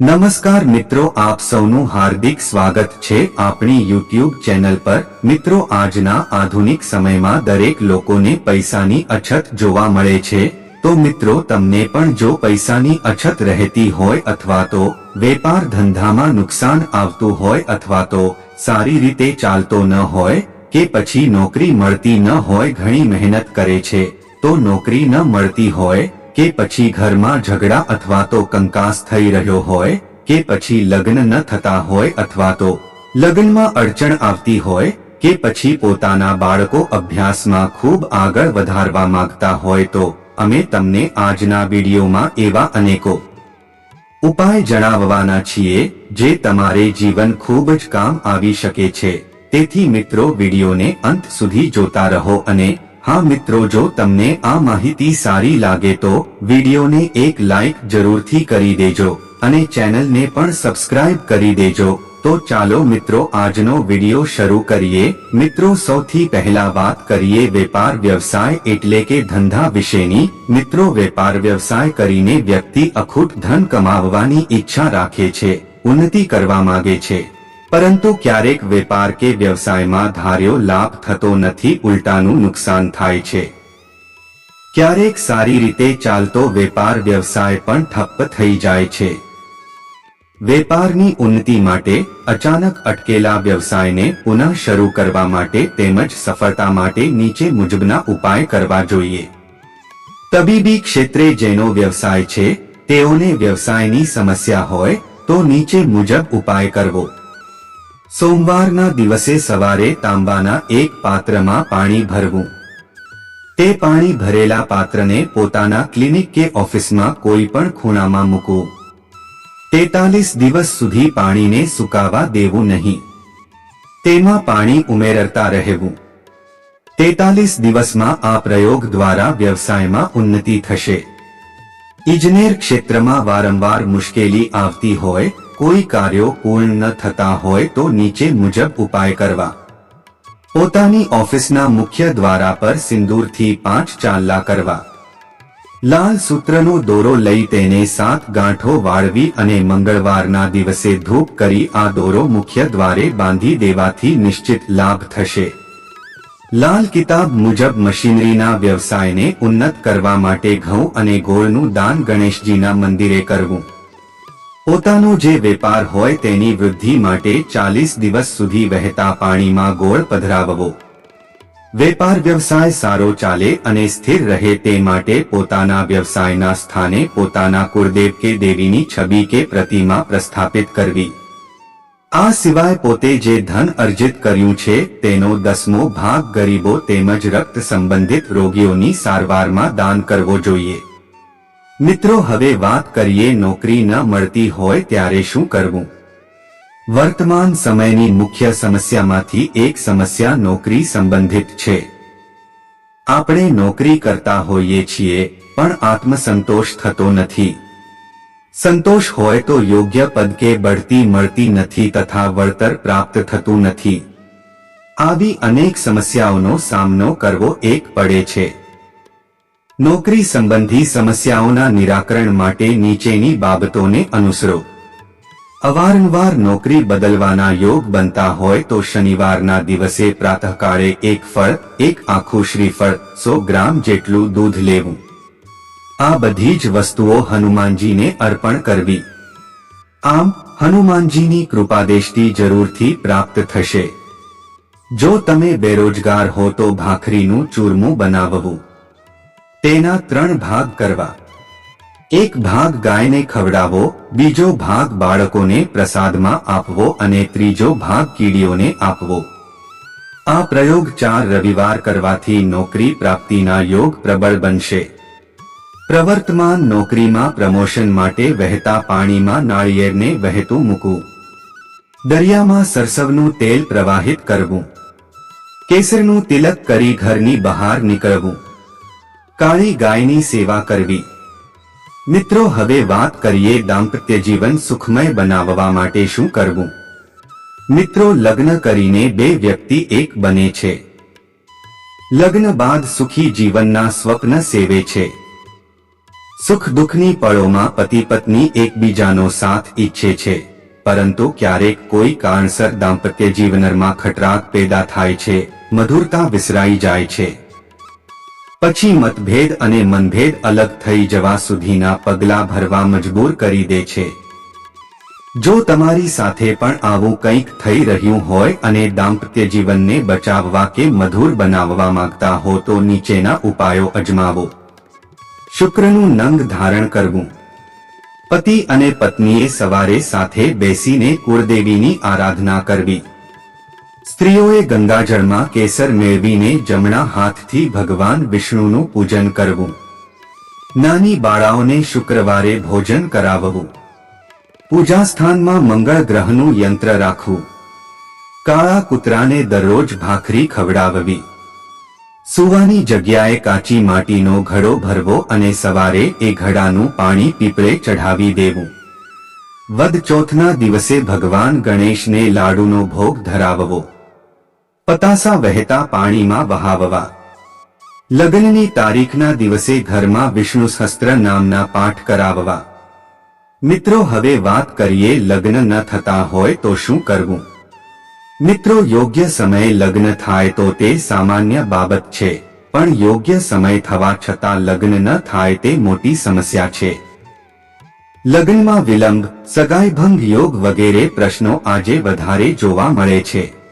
નમસ્કાર મિત્રો, આપ સૌનું હાર્દિક સ્વાગત છે આપણી યુટ્યુબ ચેનલ પર. મિત્રો, આજના આધુનિક સમયમાં દરેક લોકોને પૈસાની અછત જોવા મળે છે. તો મિત્રો, તમને પણ જો પૈસાની અછત રહેતી હોય અથવા તો વેપાર ધંધામાં નુકસાન આવતું હોય અથવા તો સારી રીતે ચાલતો ન હોય કે પછી નોકરી મળતી ન હોય, ઘણી મહેનત કરે છે, તો નોકરી ન મળતી હોય કે પછી ઘરમાં ઝઘડા અથવા તો કંકાસ થઈ રહ્યો હોય, કે પછી લગ્ન ન થતા હોય અથવા તો લગ્નમાં અડચણ આવતી હોય, કે પછી પોતાના બાળકો અભ્યાસમાં ખૂબ આગળ વધારવા માંગતા હોય તો અમે તમને આજના વિડીયોમાં એવા અનેકો ઉપાય જણાવવાના છીએ જે તમારે જીવન ખૂબ જ કામ આવી શકે છે. તેથી મિત્રો વિડીયોને અંત સુધી જોતા રહો અને હા મિત્રો જો તમને આ માહિતી સારી લાગે તો વિડીયોને એક લાઈક જરૂરથી કરી દેજો અને ચેનલને પણ સબસ્ક્રાઇબ કરી દેજો. તો ચાલો મિત્રો આજનો વીડિયો શરૂ કરીએ. મિત્રો સૌથી પહેલા વાત કરીએ વેપાર વ્યવસાય એટલે કે ધંધા વિશેની. મિત્રો વેપાર વ્યવસાય કરીને વ્યક્તિ અખૂટ ધન કમાવવાની ઈચ્છા રાખે છે, ઉન્નતિ કરવા માંગે છે. પરંતુ ક્યારેક વેપાર કે વ્યવસાયમાં ધાર્યો લાભ થતો નથી, ઉલટાનું નુકસાન થાય છે. ક્યારેક સારી રીતે ચાલતો વેપાર વ્યવસાય પણ ઠપ્પ થઈ જાય છે. વેપારની ઉન્નતિ માટે અચાનક અટકેલા વ્યવસાયને પુનઃ શરૂ કરવા માટે તેમજ સફળતા માટે નીચે મુજબના ઉપાય કરવા જોઈએ. તબીબી ક્ષેત્રે જેનો વ્યવસાય છે, તેઓને વ્યવસાયની સમસ્યા હોય, તો નીચે મુજબ ઉપાય કરવો. સોમવારના દિવસે સવારે તાંબાના એક પાત્રમાં પાણી ભરવું. તે પાણી ભરેલા પાત્રને પોતાના ક્લિનિક કે ઓફિસમાં કોઈ પણ ખૂણામાં મૂકવું. તેતાલીસ દિવસ સુધી પાણીને સુકાવા દેવું નહીં. તેમાં પાણી ઉમેરતા રહેવું. તેતાલીસ દિવસમાં આ પ્રયોગ દ્વારા વ્યવસાયમાં ઉન્નતિ થશે. ઇજનેર ક્ષેત્રમાં વારંવાર મુશ્કેલી આવતી હોય કોઈ કાર્યો પૂર્ણ ન થતા હોય તો નીચે મુજબ ઉપાય કરવા. પોતાની ઓફિસના મુખ્ય દ્વારા પર સિંદૂરથી પાંચ ચાંદલા કરવા. લાલ સૂત્રનો દોરો લઈ તેને સાત ગાંઠો વાળવી અને મંગળવારના દિવસે ધૂપ કરી આ દોરો મુખ્ય દ્વારે બાંધી દેવાથી નિશ્ચિત લાભ થશે. લાલ કિતાબ મુજબ મશીનરીના વ્યવસાયને ઉન્નત કરવા માટે ઘઉં અને ગોળનું દાન ગણેશજીના મંદિરે કરવું. પોતાનો જે વેપાર હોય તેની વૃદ્ધિ માટે ચાલીસ દિવસ સુધી વહેતા પાણીમાં ગોળ પધરાવવો. વેપાર વ્યવસાય સારો ચાલે અને સ્થિર રહે તે માટે પોતાના વ્યવસાયના સ્થાને પોતાના કુળદેવ કે દેવીની છબી કે પ્રતિમા પ્રસ્થાપિત કરવી. આ સિવાય પોતે જે ધન અર્જિત કર્યું છે તેનો દસમો ભાગ ગરીબો તેમજ રક્ત સંબંધિત રોગીઓની સારવારમાં દાન કરવો જોઈએ. મિત્રો, હવે વાત કરીએ નોકરી ન મળતી હોય ત્યારે શું કરવું? વર્તમાન સમયની મુખ્ય સમસ્યામાંથી એક સમસ્યા નોકરી સંબંધિત છે. આપણે નોકરી કરતા હોઈએ છીએ, પણ આત્મસંતોષ થતો નથી. સંતોષ હોય તો યોગ્ય પદ કે બઢતી મળતી નથી તથા વળતર પ્રાપ્ત થતું નથી. આવી અનેક સમસ્યાઓનો સામનો કરવો એક પડે છે. નોકરી સંબંધી સમસ્યાઓના નિરાકરણ માટે નીચેની બાબતોને અનુસરો. અવારનવાર નોકરી બદલવાના યોગ બનતા હોય તો શનિવારના દિવસે પ્રાતઃકાળે એક ફળ, એક આખું શ્રીફળ સો ગ્રામ જેટલું દૂધ લેવું. આ બધી જ વસ્તુઓ હનુમાનજીને અર્પણ કરવી. આમ, હનુમાનજીની કૃપાદેશથી જરૂરથી પ્રાપ્ત થશે. જો તમે બેરોજગાર હો તો ભાખરીનું ચૂરમું બનાવવું. તેના ત્રણ ભાગ કરવા. એક ભાગ ગાયને ખવડાવો, બીજો ભાગ બાળકોને પ્રસાદમાં આપવો અને ત્રીજો ભાગ કીડીઓને આપવો. આ પ્રયોગ ચાર રવિવાર કરવાથી નોકરી પ્રાપ્તિના યોગ પ્રબળ બનશે. પ્રવર્તમાન નોકરીમાં પ્રમોશન માટે વહેતા પાણીમાં નાળિયેરને વહેતું મૂકવું. દરિયામાં સરસવનું તેલ પ્રવાહિત કરવું. કેસરનું તિલક કરી ઘરની બહાર નીકળવું. કાળી ગાયની સેવા કરવી. મિત્રો, હવે વાત કરીએ દાંપત્ય જીવન સુખમય બનાવવા માટે શું કરવું? મિત્રો, લગ્ન કરીને બે વ્યક્તિ એક બને છે. લગ્ન બાદ સુખી જીવનના સ્વપ્ન સેવે છે. સુખ દુઃખની પળોમાં પતિ પત્ની એકબીજાનો સાથ ઈચ્છે છે, પરંતુ ક્યારેક કોઈ કારણસર દાંપત્ય જીવનમાં ખટરાક પેદા થાય છે, મધુરતા વિસરાઈ જાય છે. પછી મતભેદ અને મનભેદ અલગ થઈ જવા સુધીના પગલા ભરવા મજબૂર કરી દે છે. જો તમારી સાથે પણ આવું કંઈક થઈ રહ્યું હોય અને દાંપત્ય જીવનને બચાવવા કે મધુર બનાવવા માંગતા હો તો નીચેના ઉપાયો અજમાવો. શુક્રનું નંગ ધારણ કરવું. પતિ અને પત્નીએ સવારે સાથે બેસીને કુળદેવીની આરાધના કરવી. સ્ત્રીઓએ ગંગાજળમાં કેસર મેળવીને જમણા હાથથી ભગવાન વિષ્ણુનું પૂજન કરવું. નાની બાળાઓને શુક્રવારે ભોજન કરાવવું. પૂજા સ્થાનમાં મંગળ ગ્રહનું યંત્ર રાખવું. કાળા કૂતરાને દરરોજ ભાખરી ખવડાવવી. સુવાની જગ્યાએ કાચી માટીનો ઘડો ભરવો અને સવારે એ ઘડાનું પાણી પીપળે ચઢાવી દેવું. વદ ચોથના દિવસે ભગવાન ગણેશને લાડુનો ભોગ ધરાવવો. પતાસા વહેતા પાણીમાં વહાવવા. લગ્નની તારીખના દિવસે ઘરમાં વિષ્ણુ સહસ્ત્ર નામના પાઠ કરાવવા. મિત્રો, હવે વાત કરીએ લગ્ન ન થતા હોય તો શું કરવું? મિત્રો, યોગ્ય સમયે લગ્ન થાય તો તે સામાન્ય બાબત છે, પણ યોગ્ય સમય થવા છતાં લગ્ન ન થાય તે મોટી સમસ્યા છે. લગ્નમાં વિલંબ સગાઈભંગ યોગ વગેરે પ્રશ્નો આજે વધારે જોવા મળે છે.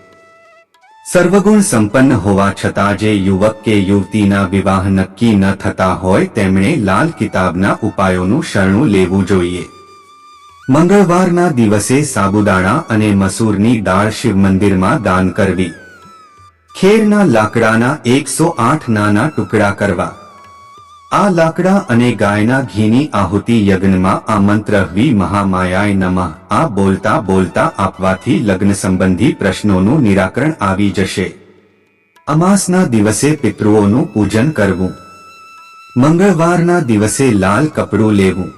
સર્વગુણ સંપન્ન હોવા છતાં જે યુવક કે યુવતીના વિવાહ નક્કી ન થતા હોય તેમણે લાલ કિતાબના ઉપાયોનું શરણું લેવું જોઈએ. મંગળવારના દિવસે સાબુદાણા અને મસૂરની દાળ શિવ મંદિરમાં દાન કરવી. ખેરના લાકડાના એકસો આઠ નાના ટુકડા કરવા. આ લાકડા અને ગાયના ઘીની આહુતિ યજ્ઞમાં આ મંત્ર વી મહામાયાય નમઃ. આ બોલતા બોલતા આપવાથી લગ્ન સંબંધી પ્રશ્નોનું નિરાકરણ આવી જશે. અમાસના દિવસે પિતૃઓનું પૂજન કરવું. મંગળવારના દિવસે લાલ કપડું લેવું.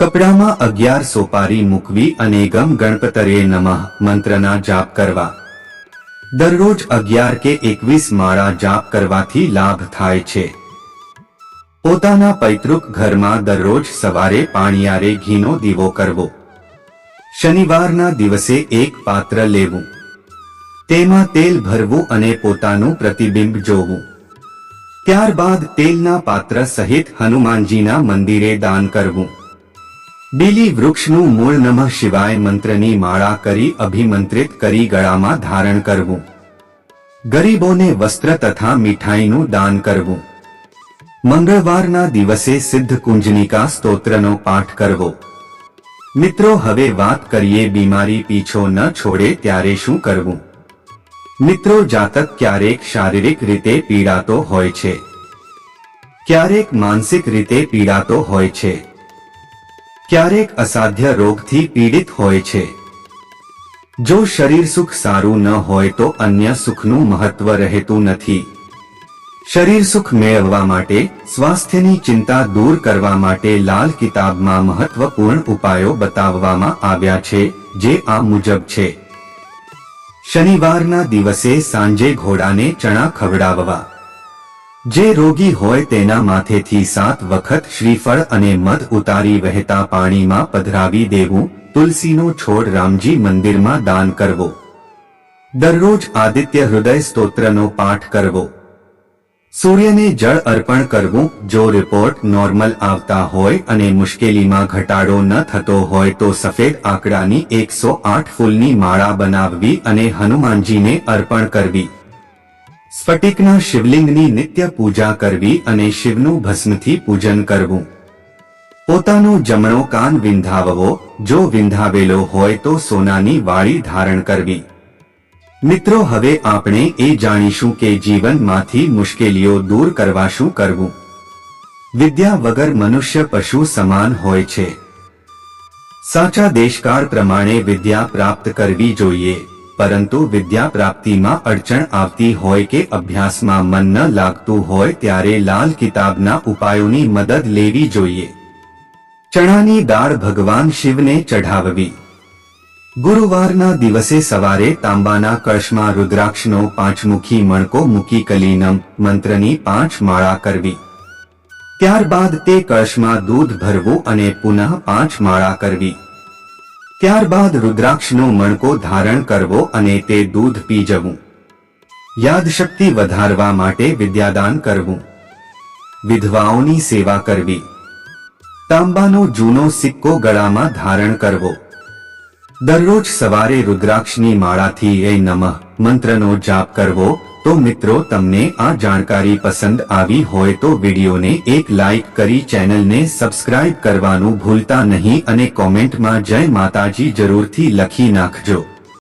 કપડામાં અગિયાર સોપારી મૂકવી અને ગમ ગણપતરે નમઃ મંત્રના જાપ કરવા. દરરોજ અગિયાર કે એકવીસ માળા જાપ કરવાથી લાભ થાય છે. પોતાના પૈતૃક ઘરમાં દરરોજ સવારે પાણીયારે ઘીનો દીવો કરવો. શનિવારના દિવસે એક પાત્ર લેવું. તેમાં તેલ ભરવું અને પોતાનું પ્રતિબિંબ જોવું. ત્યારબાદ તેલના પાત્ર સહિત હનુમાનજીના મંદિરે દાન કરવું. બીલી વૃક્ષનું મૂળ નમઃ શિવાય મંત્રની માળા કરી અભિમંત્રિત કરી ગળામાં ધારણ કરવું. ગરીબોને વસ્ત્ર તથા મીઠાઈનું દાન કરવું. મંગળવારના દિવસે સિદ્ધ કુંજનિકા સ્તોત્રનો પાઠ કરવો. મિત્રો, હવે વાત કરીએ બીમારી પીછો ન છોડે ત્યારે શું કરવું? મિત્રો, જાતક ક્યારેક શારીરિક રીતે પીડાતો હોય છે. ક્યારેક માનસિક રીતે પીડાતો હોય છે. ક્યારેક અસાધ્ય રોગથી પીડિત હોય છે. જો શરીર સુખ સારું ન હોય તો અન્ય સુખનું મહત્વ રહેતું નથી. શરીર સુખ મેળવવા માટે, સ્વાસ્થ્યની ચિંતા દૂર કરવા માટે લાલ કિતાબમાં મહત્વપૂર્ણ ઉપાયો બતાવવામાં આવ્યા છે, જે આ મુજબ છે. શનિવારના દિવસે સાંજે ઘોડાને ચણા ખવડાવવા. જે રોગી હોય તેના માથેથી સાત વખત શ્રીફળ અને મધ ઉતારી વહેતા પાણીમાં પધરાવી દેવું, તુલસીનો છોડ રામજી મંદિરમાં દાન કરવો. દરરોજ આદિત્ય હૃદય સ્તોત્રનો પાઠ કરવો. સૂર્યને જળ અર્પણ કરવું જો રિપોર્ટ નોર્મલ આવતા હોય અને મુશ્કેલીમાં ઘટાડો ન થતો હોય તો સફેદ આંકડાની એકસો આઠ ફૂલની માળા બનાવવી અને હનુમાનજીને અર્પણ કરવી. સ્ફટિકના શિવલિંગની નિત્ય પૂજા કરવી અને શિવનું ભસ્મથી પૂજન કરવું. પોતાનો જમણો કાન વિંધાવવો, જો વિંધાવેલો હોય તો સોનાની વાળી ધારણ કરવી. મિત્રો, હવે આપણે એ જાણીશું કે જીવનમાંથી મુશ્કેલીઓ દૂર કરવા શું કરવું. વિદ્યા વગર મનુષ્ય પશુ સમાન હોય છે. સાચા દેશકાળ પ્રમાણે વિદ્યા પ્રાપ્ત કરવી જોઈએ, પરંતુ વિદ્યા પ્રાપ્તિમાં અડચણ આવતી હોય કે અભ્યાસમાં મન ન લાગતું હોય ત્યારે લાલ કિતાબના ઉપાયોની મદદ લેવી જોઈએ. ચણાની દાળ ભગવાન શિવને ચઢાવવી. ગુરુવારના દિવસે સવારે તાંબાના કળશમાં રુદ્રાક્ષનો પાંચમુખી મણકો મૂકી કલીનમ મંત્રની પાંચ માળા કરવી. ત્યારબાદ તે કળશમાં દૂધ ભરવું અને પુનઃ પાંચ માળા કરવી. ત્યારબાદ રુદ્રાક્ષનો મણકો ધારણ કરવો અને તે દૂધ પી જવું યાદશક્તિ વધારવા માટે વિદ્યાદાન કરવું. વિધવાઓની સેવા કરવી. તાંબાનો જૂનો સિક્કો ગળામાં ધારણ કરવો. દરરોજ સવારે રુદ્રાક્ષની માળાથી એ નમઃ મંત્રનો જાપ કરવો, તો મિત્રો તમને આ જાણકારી પસંદ આવી હોય તો વિડીયોને એક લાઈક કરી ચેનલને સબસ્ક્રાઇબ કરવાનું ભૂલતા નહીં અને કોમેન્ટમાં જય માતાજી જરૂરથી લખી નાખજો.